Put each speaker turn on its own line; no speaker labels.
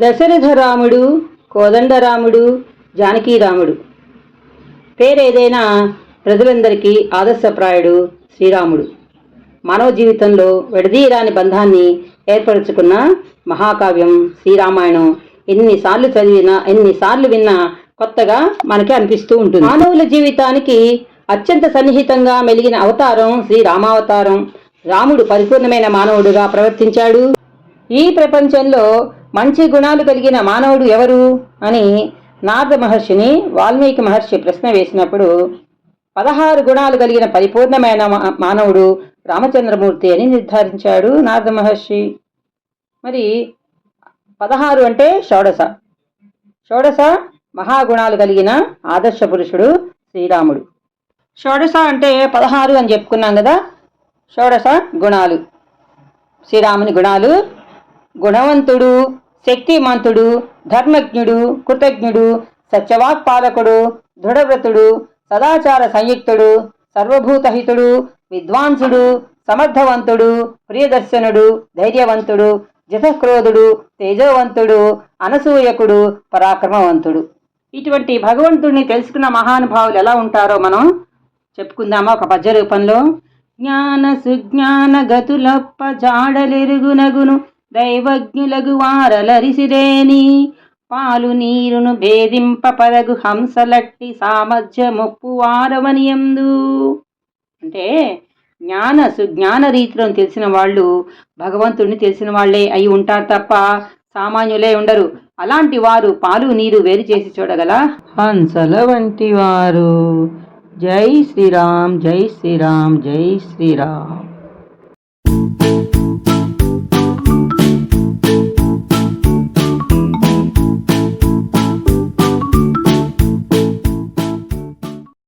దశరథ రాముడు కోదండరాముడు జానకీరాముడు. పేరేదైనా ప్రజలందరికీ ఆదర్శప్రాయుడు శ్రీరాముడు. మానవ జీవితంలో విడదీయరాని బంధాన్ని ఏర్పరచుకున్న మహాకావ్యం శ్రీరామాయణం ఎన్నిసార్లు చదివినా ఎన్నిసార్లు విన్నా కొత్తగా మనకి అనిపిస్తూ ఉంటుంది. మానవుల జీవితానికి అత్యంత సన్నిహితంగా మెలిగిన అవతారం శ్రీ రామావతారం రాముడు పరిపూర్ణమైన మానవుడుగా ప్రవర్తించాడు. ఈ ప్రపంచంలో మంచి గుణాలు కలిగిన మానవుడు ఎవరు? అని నారద మహర్షిని వాల్మీకి మహర్షి ప్రశ్న వేసినప్పుడు పదహారు గుణాలు కలిగిన పరిపూర్ణమైన మా- మానవుడు రామచంద్రమూర్తి అని నిర్ధారించాడు నారద మహర్షి. మరి పదహారు అంటే షోడశ. షోడశ మహాగుణాలు కలిగిన ఆదర్శ పురుషుడు శ్రీరాముడు. షోడశ అంటే పదహారు అని చెప్పుకున్నాం కదా? షోడశ గుణాలు. శ్రీరాముని గుణాలు గుణవంతుడు శక్తిమంతుడు ధర్మజ్ఞుడు కృతజ్ఞుడు సత్యవాక్పాలకుడు దృఢవ్రతుడు సదాచార సంయుక్తుడు సర్వభూతహితుడు విద్వాంసుడు సమర్థవంతుడు ప్రియదర్శనుడు ధైర్యవంతుడు జితక్రోధుడు తేజోవంతుడు అనసూయకుడు పరాక్రమవంతుడు. ఇటువంటి భగవంతుడిని తెలుసుకున్న మహానుభావులు ఎలా ఉంటారో మనం చెప్పుకుందామా ఒక పద్య రూపంలో జ్ఞాన సుజ్ఞాన గతులప్ప జాడలెరుగునగును దైవజ్ఞులగు వారలరిసిరేని. పాలు నీరును భేదింప పదగు హంసలట్టి సామర్థ్యమొప్పు వారవనియందు. అంటే జ్ఞాన సుజ్ఞాన రీతిలో తెలిసిన వాళ్ళు భగవంతుడిని తెలిసిన వాళ్ళే అయి ఉంటారు తప్ప సామాన్యులే ఉండరు. అలాంటి వారు పాలు నీరు వేరు చేసి చూడగల హంసల వంటి వారు. జై శ్రీరామ్ జై శ్రీరామ్ జై శ్రీరామ్.